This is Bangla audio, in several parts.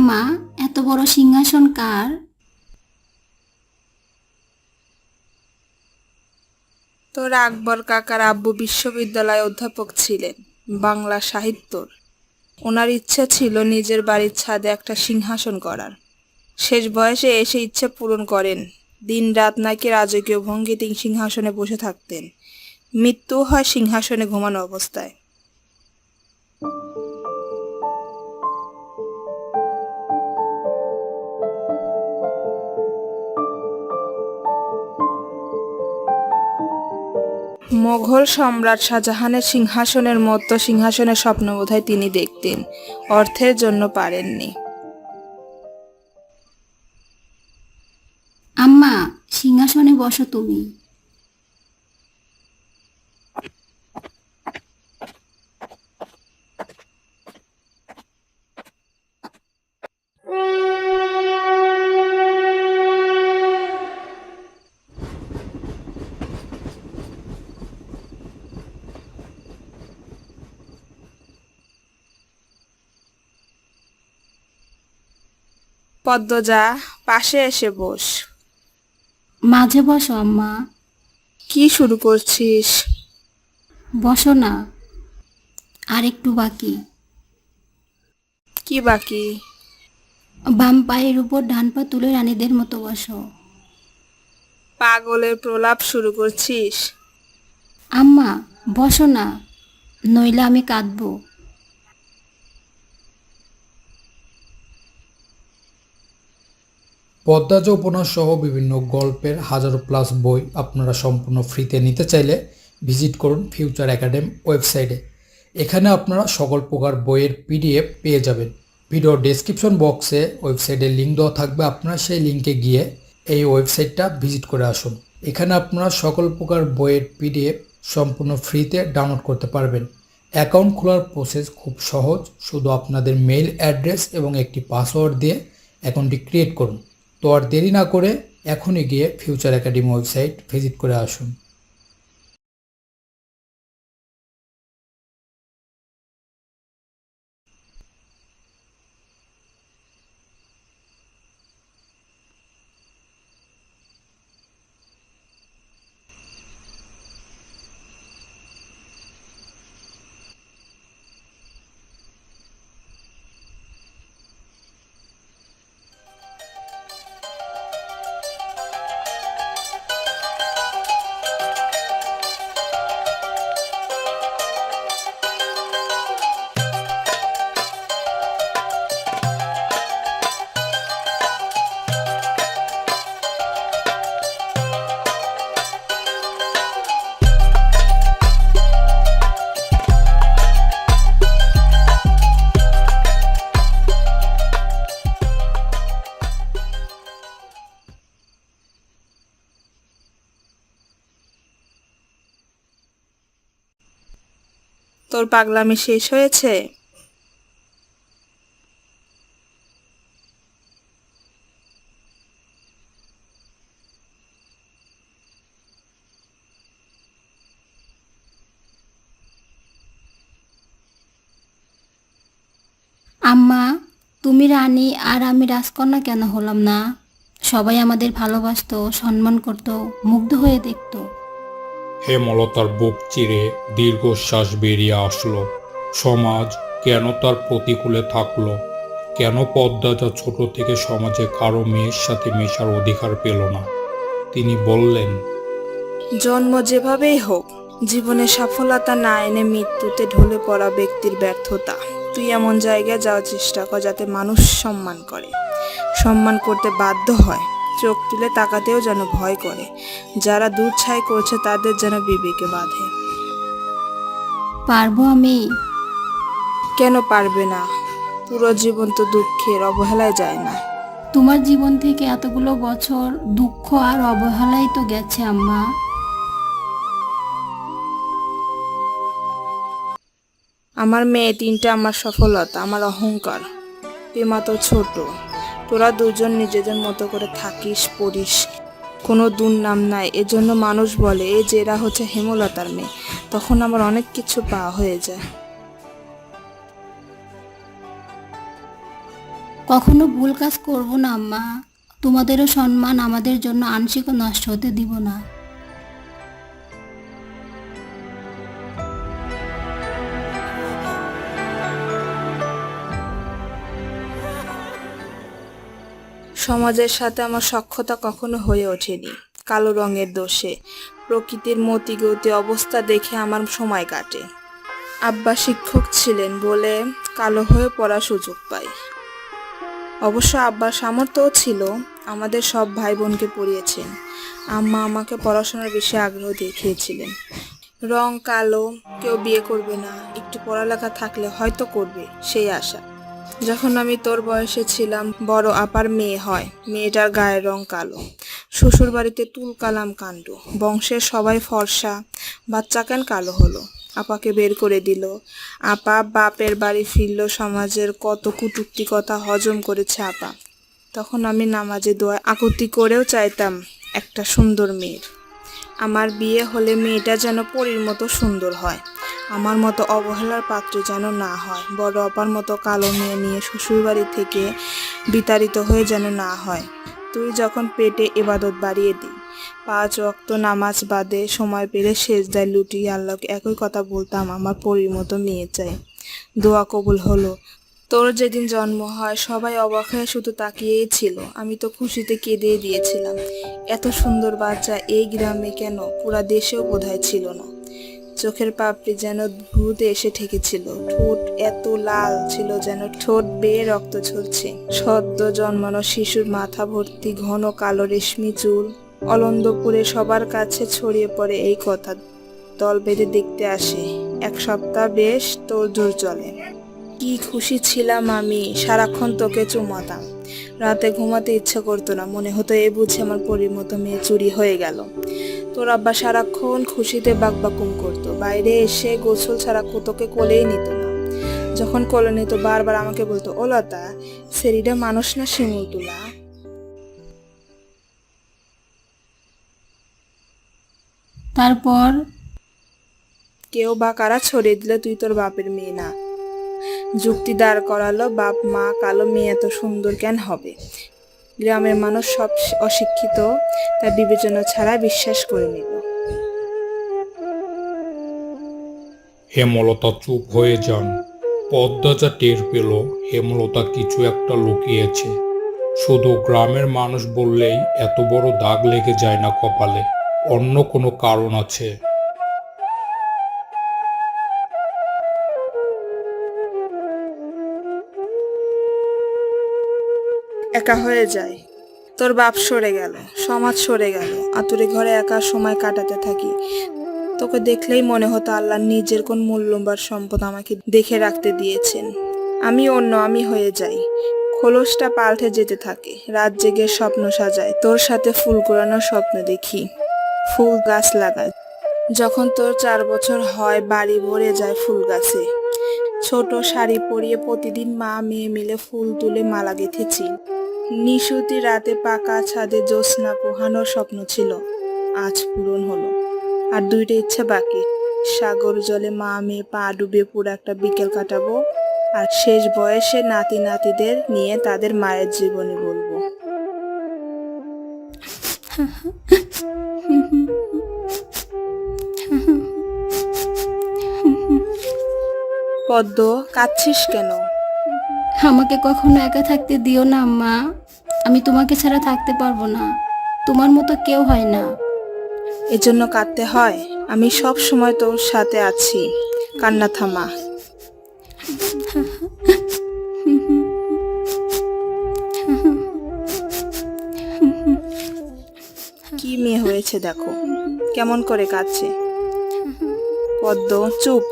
আম্মা এত বড় সিংহাসন কার? তোর আকবর কাকার আব্বু বিশ্ববিদ্যালয়ে অধ্যাপক ছিলেন, বাংলা সাহিত্যর। ওনার ইচ্ছা ছিল নিজের বাড়ির ছাদে একটা সিংহাসন করার। শেষ বয়সে এসে ইচ্ছে পূরণ করেন। দিন রাত নাকি রাজকীয় ভঙ্গিতে সিংহাসনে বসে থাকতেন। মৃত্যু হয় সিংহাসনে ঘুমানো অবস্থায়। মোঘল সম্রাট শাহজাহানের সিংহাসনের মতো সিংহাসনের স্বপ্ন বোধহয় তিনি দেখতেন। অর্থের জন্য পারেননি। আম্মা, সিংহাসনে বসো তুমি। পদ্মজা পাশে এসে বস। মাঝে বসো আম্মা। কি শুরু করছিস? বসো না। আর একটু বাকি। কি বাকি? বাম পায়ের উপর ডান পা তুলে রানীদের মতো বসো। পাগলের প্রলাপ শুরু করছিস? আম্মা বসো না। নইলে আমি কাঁদবো। পদ্মাজ উপন্যাস সহ বিভিন্ন গল্পের হাজারো প্লাস বই আপনারা সম্পূর্ণ ফ্রিতে নিতে চাইলে ভিজিট করুন ফিউচার একাডেমি ওয়েবসাইটে। এখানে আপনারা সকল প্রকার বইয়ের পিডিএফ পেয়ে যাবেন। ভিডিও ডেসক্রিপশন বক্সে ওয়েবসাইটের লিঙ্ক দেওয়া থাকবে, আপনারা সেই লিঙ্কে গিয়ে এই ওয়েবসাইটটা ভিজিট করে আসুন। এখানে আপনারা সকল প্রকার বইয়ের পিডিএফ সম্পূর্ণ ফ্রিতে ডাউনলোড করতে পারবেন। অ্যাকাউন্ট খোলার প্রসেস খুব সহজ, শুধু আপনাদের মেইল অ্যাড্রেস এবং একটি পাসওয়ার্ড দিয়ে অ্যাকাউন্টটি ক্রিয়েট করুন। তো আর দেরি না করে এখনই গিয়ে ফিউচার একাডেমি ওয়েবসাইট ভিজিট করে আসুন। তোর পাগলামি শেষ হয়েছে? আম্মা, তুমি রানী আর আমি রাজকন্যা কেন হলাম না? সবাই আমাদের ভালোবাসতো, সম্মান করতো, মুগ্ধ হয়ে দেখতো। হেমলতার বুক চিরে দীর্ঘশ্বাস বেরিয়ে আসলো। সমাজ কেন তার প্রতিকূলে থাকল? কেন পদ্মাটা ছোট থেকে সমাজে কারও মেয়ের সাথে মেশার অধিকার পেল না? তিনি বললেন, জন্ম যেভাবেই হোক, জীবনে সফলতা না এনে মৃত্যুতে ঢলে পড়া ব্যক্তির ব্যর্থতা। তুই এমন জায়গায় যাওয়ার চেষ্টা কর যাতে মানুষ সম্মান করে। সম্মান করতে বাধ্য হয়। চোখ তুলে তাকাতেও যেন ভয় করে। যারা দূর ছাই করছে তাদের যেন বিবেকে বাঁধে। পারব আমি? কেন পারবে না? পুরো জীবন তো দুঃখের অবহেলায় যায় না। তোমার জীবন থেকে এতগুলো বছর দুঃখ আর অবহেলাই তো গেছে আম্মা। আমার মেয়ে তিনটা আমার সফলতা আমার অহংকার। পেমা তো ছোট। তোরা দুজন নিজেদের মতো করে থাকিস, পড়িস। কোনো দুর্নাম নাই। এজন্য মানুষ বলে, এ এরা হচ্ছে হেমলতার মেয়ে। তখন আমার অনেক কিছু পাওয়া হয়ে যায়। কখনো ভুল কাজ করব না, আম্মা। তোমাদেরও সম্মান আমাদের জন্য আংশিক নষ্ট হতে দিব না। সমাজের সাথে আমার সক্ষতা কখনো হয়ে ওঠেনি। কালো রঙের দোষে, প্রকৃতির মতিগতি অবস্থা দেখে আমার সময় কাটে। আব্বা শিক্ষক ছিলেন বলে কালো হয়ে পড়ার সুযোগ পাই। অবশ্য আব্বার সামর্থ্যও ছিল, আমাদের সব ভাই বোনকে পড়িয়েছেন। আম্মা আমাকে পড়াশোনার বিষয়ে আগ্রহ দেখিয়েছিলেন। রং কালো, কেউ বিয়ে করবে না, একটু পড়ালেখা থাকলে হয়তো করবে, সেই আশা। যখন আমি তোর বয়সে ছিলাম, বড় আপার মেয়ে হয়। মেয়েটার গায়ের রং কালো। শ্বশুর বাড়িতে তুল কালাম কাণ্ড। বংশের সবাই ফর্সা। বাচ্চা কেন কালো হলো? আপাকে বের করে দিল। আপা বাপের বাড়ি ফিরল, সমাজের কত কুটুক্তি কথা হজম করেছে আপা। তখন আমি নামাজে দোয়া আকুতি করেও চাইতাম, একটা সুন্দর মেয়ের। আমার বিয়ে হলে মেয়েটা যেন পরীর মতো সুন্দর হয়। আমার মতো অবহেলার পাত্র যেন না হয়, বড় অপার মতো কালো মেয়ে নিয়ে শ্বশুরবাড়ি থেকে বিতাড়িত হয়ে যেন না হয়। তুই যখন পেটে এবাদত বাড়িয়ে দিই, পাঁচ ওয়াক্ত নামাজ বাদে সময় পেলে সেজদায় লুটিয়ে আল্লাহকে একই কথা বলতাম, আমার পরীর মতো মেয়ে চাই। দোয়া কবুল হলো। তোর যেদিন জন্ম হয়, সবাই অবাক হয়ে শুধু তাকিয়েই ছিল। আমি তো খুশিতে কেঁদে দিয়েছিলাম। এত সুন্দর বাচ্চা এই গ্রামে কেন? পুরা দেশেও বোধহয় ছিল না। চোখের পাপড়ি যেন ভূতে এসে ঠেকেছিল। ঠোঁট এত লাল ছিল যেন ঠোঁট বেয়ে রক্ত ঝরছে। সদ্য জন্মানো শিশুর মাথা ভর্তি ঘন কালো রেশমি চুল অলন্দপুরে সবার কাছে ছড়িয়ে পড়ে এই কথা দল বেঁধে দেখতে আসে। এক সপ্তাহ বেশ তোর জোর চলে। কি খুশি ছিলাম আমি, সারাক্ষণ তোকে চুমাতাম। রাতে ঘুমাতে ইচ্ছে করতো না, মনে হতো এ বুঝে আমার পরির মতো মেয়ে চুরি হয়ে গেল। তোর আব্বা সারাক্ষণ খুশিতে বাকবাকুম করতো। বাইরে এসে গোসল ছাড়া তোকে কোলেই নিত না। যখন কোলে নিত বারবার আমাকে বলতো ও লতা সেরিটা মানুষ না শিমুল তুলা? তারপর? কেউ বা কারা ছড়িয়ে দিলে তুই তোর বাপের মেয়ে না। যুক্তি দাঁড় করালো বাপ মা কালো মেয়ে এত সুন্দর কেন হবে? গ্রামের মানুষ সব অশিক্ষিত তার বিবেচনা ছাড়া বিশ্বাস করে নিল। হেমলতা চুপ হয়ে যান। পদ্মা যা টের পেল হেমলতা কিছু একটা লুকিয়েছে। শুধু গ্রামের মানুষ বললেই এত বড় দাগ লেগে যায় না কপালে। অন্য কোনো কারণ আছে। একা হয়ে যায়। তোর বাপ সরে গেল, সমাজ সরে গেল। আতুরে ঘরে একা সময় কাটাতে থাকি। তোকে দেখলেই মনে হতো আল্লাহ নিজের কোন মূল্যবান সম্পদ আমাকে দেখে রাখতে দিয়েছেন। আমি অন্য, আমি হয়ে যাই। খোলসটা পাল্টে যেতে থাকে। রাত জেগে স্বপ্ন সাজায়। তোর সাথে ফুল কোরানোর স্বপ্ন দেখি। ফুল গাছ লাগায়। যখন তোর চার বছর হয়, বাড়ি ভরে যায় ফুল গাছে। ছোট শাড়ি পরিয়ে প্রতিদিন মা মেয়ে মিলে ফুল তুলে মালা গেঁথেছি। নিশুতি রাতে পাকা ছাদে জ্যোৎস্না পোহানোর স্বপ্ন ছিল। আজ পূরণ হলো। আর দুইটা ইচ্ছা বাকি। সাগর জলে মা মেয়ে পা ডুবে পুরো একটা বিকেল কাটাবো। আর শেষ বয়সে নাতি নাতিদের নিয়ে তাদের মায়ের জীবনী বলব। পদ্ম, কাঁদছিস কেন? আমাকে কখনো একা থাকতে দিও না আম্মা আমি তোমাকে ছাড়া থাকতে পারব না। তোমার মতো কেউ হয় না। এজন্য কাঁদতে হয়। আমি সব সময় তোর সাথে আছি। কান্না থামা। কি মেয়ে হয়েছে দেখো। কেমন করে কাঁদছে। পদ্ম, চুপ।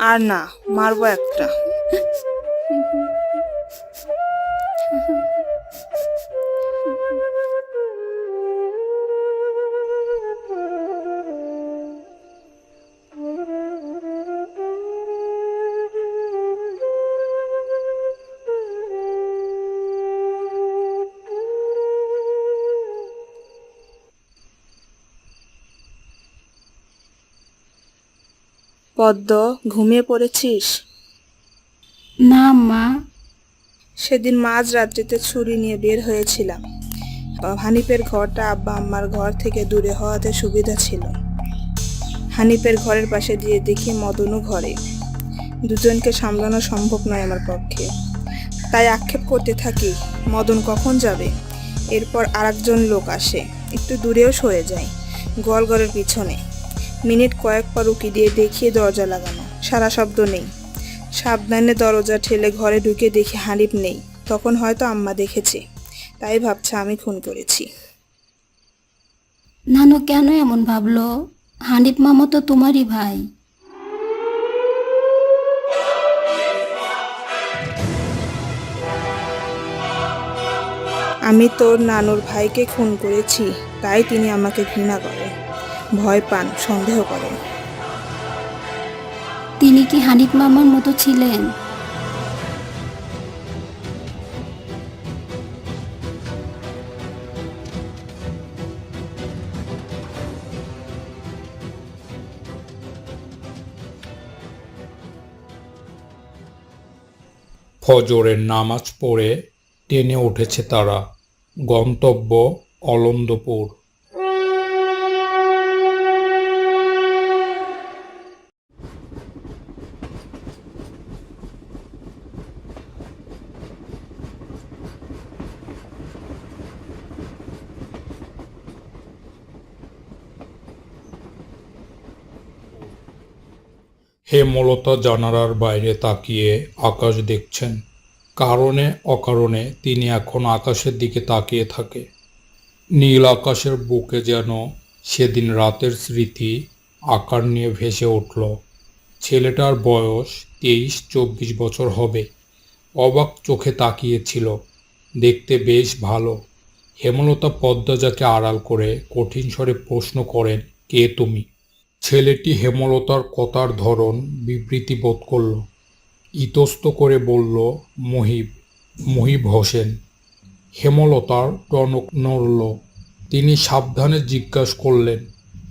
আর না, মারবো একটা। পদ্ম ঘুমিয়ে পড়েছিস? না মা। সেদিন মাঝ রাত্রিতে ছুরি নিয়ে বের হয়েছিলাম। হানিফের ঘরটা আব্বা আম্মার ঘর থেকে দূরে হওয়াতে সুবিধা ছিল। হানিফের ঘরের পাশে দিয়ে দেখি মদনও ঘরে। দুজনকে সামলানো সম্ভব নয় আমার পক্ষে। তাই আক্ষেপ করতে থাকি মদন কখন যাবে? এরপর আরেকজন লোক আসে একটু দূরেও সরে যায় গোয়ালঘরের পিছনে। মিনিট কয়েক পর উকি দিয়ে দেখিয়ে দরজা লাগানো। সারা শব্দ নেই। সাবধানে দরজা ঠেলে ঘরে ঢুকে দেখি হানিফ নেই। তখন হয়তো আম্মা দেখেছে। তাই ভাবছে আমি খুন করেছি। নানু কেন এমন ভাবলো? হানিফ মামা তো তোমারই ভাই। আমি তোর নানুর ভাইকে খুন করেছি তাই তিনি আমাকে ঘৃণা করেন ভয় পান সন্দেহ করেন। তিনি কি হানিফ মামার মতো ছিলেন? ফজরের নামাজ পড়ে টেনে উঠেছে তারা। গন্তব্য অলন্দপুর। হেমলতা জানালার বাইরে তাকিয়ে আকাশ দেখছেন। কারণে অকারণে তিনি এখন আকাশের দিকে তাকিয়ে থাকে। নীল আকাশের বুকে যেন সেদিন রাতের স্মৃতি আকার নিয়ে ভেসে উঠল। ছেলেটার বয়স তেইশ, চব্বিশ বছর হবে। অবাক চোখে তাকিয়েছিল। দেখতে বেশ ভালো। হেমলতা পদ্মা যাকে আড়াল করে কঠিন স্বরে প্রশ্ন করেন, কে তুমি? ছেলেটি হেমলতার কথার ধরন বিবৃতি বোধ করল। ইতস্ত করে বলল, মহিব মহিব হোসেন। হেমলতার টনক নড়ল। তিনি সাবধানে জিজ্ঞাসা করলেন,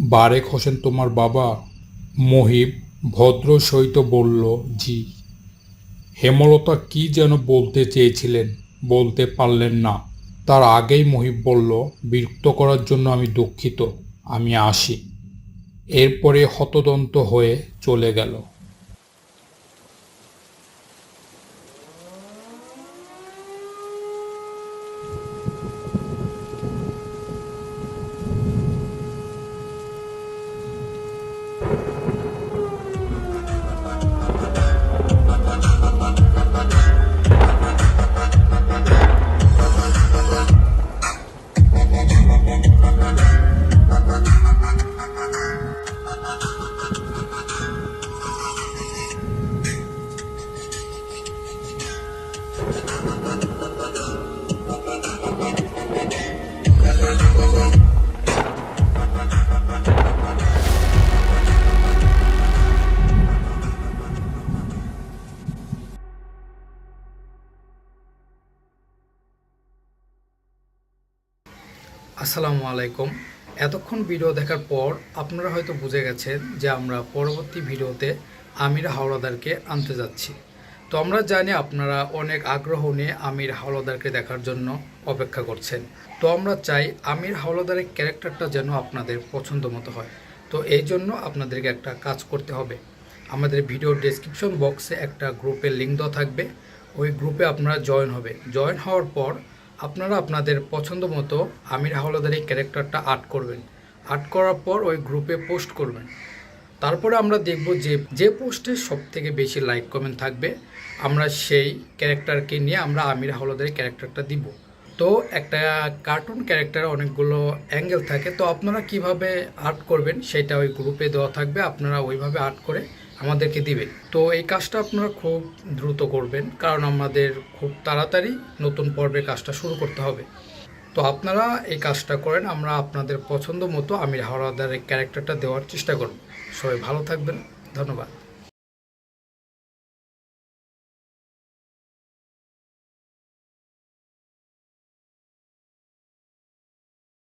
বারেক হোসেন তোমার বাবা? মহিব ভদ্র সহিত বলল, জি। হেমলতা কি যেন বলতে চেয়েছিলেন বলতে পারলেন না। তার আগেই মহিব বলল, বিরক্ত করার জন্য আমি দুঃখিত, আমি আসি। এরপরে হতদন্ত হয়ে চলে গেল। আসসালামু আলাইকুম। এতক্ষণ ভিডিও দেখার পর আপনারা হয়তো বুঝে গেছেন যে আমরা পরবর্তী ভিডিওতে আমির হাওলাদারকে আনতে যাচ্ছি। তো আমরা জানি আপনারা অনেক আগ্রহ নিয়ে আমির হাওলাদারকে দেখার জন্য অপেক্ষা করছেন। তো আমরা চাই আমির হাওলাদারের ক্যারেক্টারটা যেন আপনাদের পছন্দ মতো হয়। তো এই জন্য আপনাদেরকে একটা কাজ করতে হবে। আমাদের ভিডিও ডেসক্রিপশন বক্সে একটা গ্রুপের লিঙ্ক দেওয়া থাকবে। ওই গ্রুপে আপনারা জয়েন হবে। জয়েন হওয়ার পর আপনারা আপনাদের পছন্দ মতো আমির হাওলাদার এই ক্যারেক্টারটা আর্ট করবেন। আর্ট করার পর ওই গ্রুপে পোস্ট করবেন। তারপরে আমরা দেখব যে যে পোস্টে সব থেকে বেশি লাইক কমেন্ট থাকবে, আমরা সেই ক্যারেক্টারকে নিয়ে আমরা আমির হাওলাদারের ক্যারেক্টারটা দিব। তো একটা কার্টুন ক্যারেক্টারে অনেকগুলো অ্যাঙ্গেল থাকে, তো আপনারা কীভাবে আর্ট করবেন সেটা ওই গ্রুপে দেওয়া থাকবে, আপনারা ওইভাবে আর্ট করে আমাদেরকে দিবেন তো এই কাজটা আপনারা খুব দ্রুত করবেন, কারণ আমাদের খুব তাড়াতাড়ি নতুন পর্বের কাজটা শুরু করতে হবে। তো আপনারা এই কাজটা করেন, আমরা আপনাদের পছন্দ মতো আমির হাওড়াদারের ক্যারেক্টারটা দেওয়ার চেষ্টা করব। সবাই ভালো থাকবেন, ধন্যবাদ।